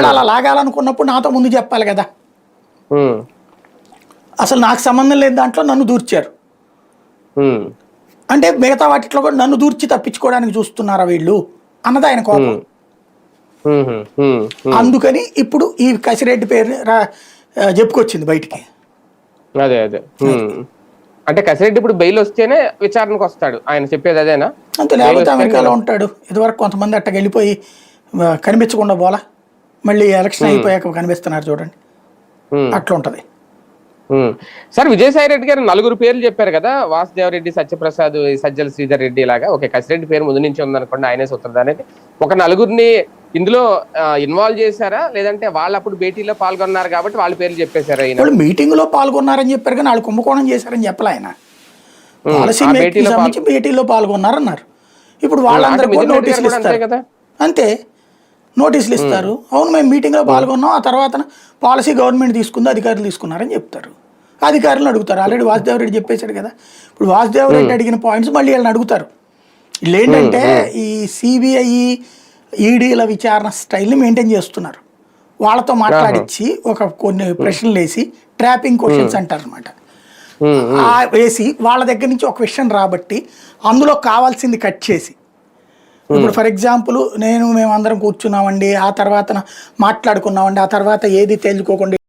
ఒకవేళ అలా లాగాలనుకున్నప్పుడు నాతో ముందు చెప్పాలి కదా. అసలు నాకు సంబంధం లేని దాంట్లో నన్ను దూర్చారు. అంటే మిగతా వాటిలో కూడా నన్ను దూర్చి తప్పించుకోవడానికి చూస్తున్నారా వీళ్ళు? అన్నది ఆయన కోపం. అందుకని ఇప్పుడు ఈ కసిరెడ్డి పేరు చెప్పుకొచ్చింది బయటికి. అదే అదే. అంటే కసిరెడ్డి ఇప్పుడు బెయిల్ వస్తేనే విచారణకు వస్తాడు. ఆయన చెప్పేది అదేనా? అంతే లేకపోతే అమెరికాలో ఉంటాడు? ఇదివరకు కొంతమంది అట్టకి వెళ్ళిపోయి కనిపించకుండా పోలా? మళ్ళీ ఎలక్షన్ అయిపోయాక కనిపిస్తున్నారు చూడండి. అట్లా ఉంటది. సార్ విజయసాయి రెడ్డి గారు నలుగురు పేర్లు చెప్పారు కదా వాసుదేవరెడ్డి సత్యప్రసాద్ సజ్జల శ్రీధర్ రెడ్డి లాగా. ఓకే కసిరెడ్డి పేరు ముందు నుంచి ఉందనుకోండి ఆయనే సూత్రధారి ఒక నలుగురిని ఇందులో ఇన్వాల్వ్ చేశారా? లేదంటే వాళ్ళు అప్పుడు భేటీలో పాల్గొన్నారు కాబట్టి వాళ్ళ పేర్లు చెప్పేశారా ఈయన? వాళ్ళు మీటింగ్లో పాల్గొన్నారని చెప్పారు కానీ వాళ్ళు కుంభకోణం చేశారని చెప్పలే ఆయన. పాలసీ భేటీలో పాల్గొన్నారన్నారు. ఇప్పుడు వాళ్ళందరూ నోటీసులు ఇస్తారు. కదా? అంతే. నోటీసులు ఇస్తారు. అవును మేము మీటింగ్లో పాల్గొన్నాం. ఆ తర్వాత పాలసీ గవర్నమెంట్ తీసుకుంది అధికారులు తీసుకున్నారని చెప్తారు. అధికారులను అడుగుతారు. ఆల్రెడీ వాసుదేవ్ రెడ్డి చెప్పేశాడు కదా. ఇప్పుడు వాసుదేవ్ రెడ్డి అడిగిన పాయింట్స్ మళ్ళీ వాళ్ళని అడుగుతారు. వీళ్ళు ఏంటంటే ఈ సిబిఐ ఈడీల విచారణ స్టైల్ని మెయింటైన్ చేస్తున్నారు. వాళ్ళతో మాట్లాడించి ఒక కొన్ని ప్రశ్నలు వేసి ట్రాపింగ్ క్వశ్చన్స్ అంటారు అనమాట వేసి వాళ్ళ దగ్గర నుంచి ఒక విషయం రాబట్టి అందులో కావాల్సింది కట్ చేసి ఇప్పుడు ఫర్ ఎగ్జాంపుల్ నేను మేము అందరం కూర్చున్నామండి ఆ తర్వాత మాట్లాడుకున్నామండి ఆ తర్వాత ఏది తేల్చుకోకుండా